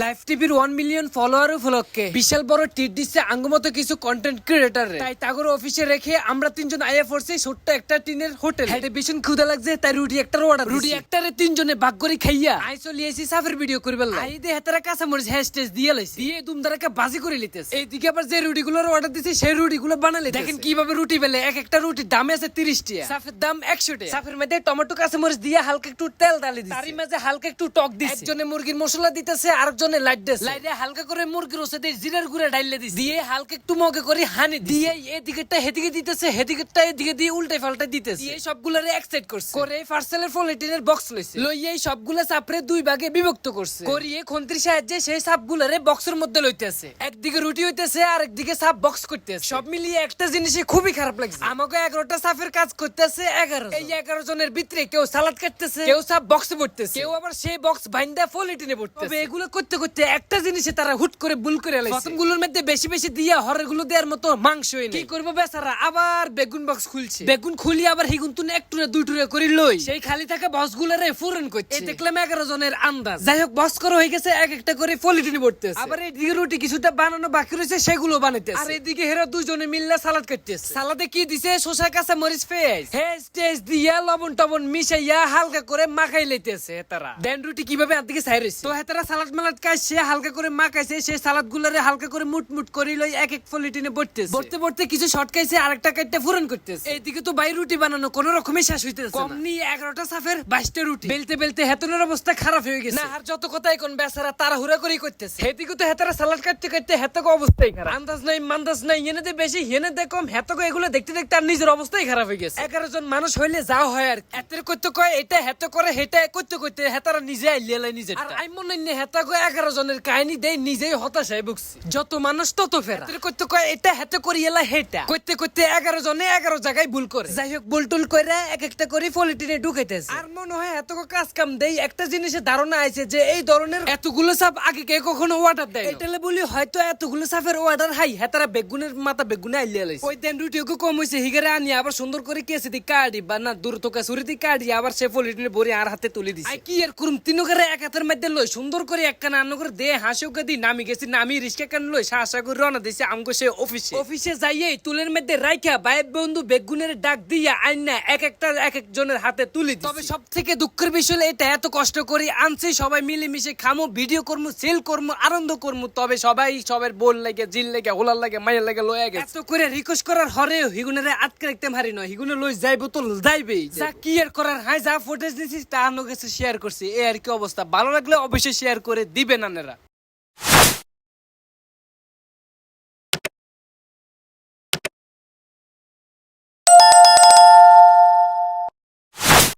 Live টিভির one million follower উপলক্ষে বিশাল বড় টিট দিচ্ছে আঙ্গুমতো কিছু কন্টেন্ট ক্রিয়েটার তাই তাগর অফিসে রেখে আমরা তিনজন আইয়া পড়ছি ছোট্ট একটা টিনের হোটেল। হেঁটে ভীষণ ক্ষুদা লাগছে তাই রুটি একটা অর্ডার রুটি একটারে তিনজনে ভাগ করে খাইয়া আই চলে এসি সাফের ভিডিও করবে আই দে হেতারা কাঁচা মরিচ হ্যাশটেজ দিয়ে লাইছি। দিয়ে দুমদারাকে বাজি করে লিতেছে এইদিকে আবার যে রুটি গুলোর অর্ডার দিছে সেই রুটি গুলো বানালে দেখেন কীভাবে রুটি বেলে। এক একটা রুটির দাম আছে তিরিশ টাকা সাফের দাম একশো টাকা। সাফের মধ্যে টমেটো কাঁচা মরিচ দিয়ে হালকা একটু তেল ডালি দিছে। তারই মাঝে হালকা একটু টক দিছে। একজনে মুরগির মশলা দিতেছে আরেকজনে লাইট দিছে লাইটে হালকা করে মুরগির দিয়ে জিরার গুঁড়া ডাইলে দিছে। দিয়ে হালকা একটু মগে করে হানি দিয়ে এদিকেরটা হেদিকে দিতেছে হেদিকেরটা এদিকে দিয়ে উল্টে পাল্টে দিতেছে। দিয়ে সবগুলারে এক্সাইট করছে। করে পার্সেলের ফলেটিনের বক্স লইছে। লইয়ে এই সবগুলা চাপড়ে দুই ভাগে বিভক্ত করছে। করিয়ে খন্ত্রী সাহায্যে সেই সাপগুলারে বক্সের মধ্যে লইতেছে। একদিকে রুটি হইতেছে আর একদিকে সাপ বক্স করতেছে। সব মিলিয়ে একটা জিনিসে খুবই খারাপ লাগছে। আমাকে এগারোটা সাপের কাজ করতেছে এগারো এই এগারো জনের ভিতরে কেউ সালাদ কাটতেছে কেউ সাপ বক্সে পড়তেছে। কেউ আবার সেই বক্স বাইন্দা ফলিটিনে পড়তেছে। এগুলো করতে করতে করতে একটা জিনিসে তারা হুট করে ভুল করে লাইছে। প্রথমগুলোর মধ্যে বেশি বেশি দিয়া হরেরগুলো দেওয়ার মতো মাংস কি করব বেচারা? আবার বেগুন বক্স খুলছে। বেগুন খুলি আবার হিগুন তুন একটু না দুই টুরে করি লই। সেই খালি থাকা বক্স গুলারে ফুরন করছে। এই দেখলাম এগারো জনের আন্দাজ। যাই হোক বক্স করা হয়ে গেছে এক একটা করে ফলিটিনে পড়তেছে আবার এইদিকে রুটি কিছুটা বানানো বাকি রয়েছে সেগুলো বানাইতেছে। আর এদিকে হেরা দুজনে মিললে সালাদ কাটতেছে। সালাদে কি দিছে? শসা কাঁচা মরিচ পেঁয়াজ। হেজ টেজ দিয়া লবণ টবণ মিশাইয়া হালকা করে মাখাই লইতেছে তারা দেন রুটি কীভাবে আর দিকে সাইরেছে তো হেতারা সালাদ মালাদ খাইছে হালকা করে মাখাইছে সেই সালাদ গুলারে হালকা করে মুট মুট করে লই এক এক ফলিটিনে ভরতেছে। ভরতে ভরতে কিছু শর্ট খাইছে আরেকটা কাটতে ফুরন করতেছে। এইদিকে তো বাই রুটি বানানো কোন রকমে শেষ হইতেছে কম এগারোটা সাফের বাইশটা রুটি। বেলতে বেলতে হেতনের অবস্থা খারাপ হয়ে গেছে। না আর যত কথাই কোন বেচারা তারা হুরা করেই করতেছে। হেদিকে তো হেতারা সালাদ কাটতে কাটতে হেতক অবস্থাই খারাপ। আন্দাজ নাই মান্দাজ নাই এনে দে বেশি হেনে দে কম হেতক এগুলো দেখতে দেখতে আর নিজের অবস্থাই খারাপ হয়ে গেছে। এগারো জন মানুষ হইলে যাও হয় আর। এতের করতে কয় এটা হেত করে হেটা করতে করতে হেতারা নিজে আইলিয়ে লাই নিজে আর আমি মনে হেতা কয় এগারো জনের কাহিনী দেয় নিজেই হতাশায় ভুগছি। যত মানুষ তত ফেরা। করতে কয় এটা হেতে করি এলা হেটা করতে করতে এগারো জনে এগারো জায়গায় ভুল করে। যাই হোক ভুল টুল করে এক একটা করে পলিটিনে ঢুকাইতেছে। আর মনে হয় এত কাজ কাম দেই একটা জিনিসের ধারণা আছে যে এই ধরনের এতগুলো সাপ আগে কে কখনো অর্ডার দেয় এটালে বলি হয়তো এতগুলো সাপের অর্ডার হাই হেতারা বেগুনের মাথা বেগুনে আইলিয়া লাইছে ওই দেন কম হইছে হিগারে আনি আবার সুন্দর করে কেসে দি কাটি বা না দূর তোকে সুরি দি কাটি আবার সে পলিটিনে ভরে আর হাতে তুলে দিছে। কি আর করুম? তিনকারে এক হাতের মধ্যে লই সুন্দর করে এক করে দে হাসি ওকে দি নামি গেছি নামি রিস্কা কান লই? শাসা করে রওনা দিছে আমগো সে অফিসে। অফিসে যাইয়ে তুলের মধ্যে রাইখা ভাই বন্ধু বেগুনের ডাক দিয়া আইনা এক একটা এক একজনের হাতে তুলি তবে সব থেকে দুঃখের বিষয় এটা এত কষ্ট করি আনছি সবাই মিলেমিশে খামো ভিডিও করমু সেল করমু আনন্দ করমু তবে সবাই সবার বোল লাগে জিল লাগে হোলার লাগে মায়ের লাগে লয়ে গেছে। এত করে রিকোয়েস্ট করার হরেও হিগুনের আটকে রাখতে পারি নয় হিগুনে লই যাইবো তো যাইবেই। যা কি আর করার হাই যা ফুটেজ দিছিস তা কাছে শেয়ার করছি। এ আর কি অবস্থা ভালো লাগলে অবশ্যই শেয়ার করে దీపేందర్ అన్నారా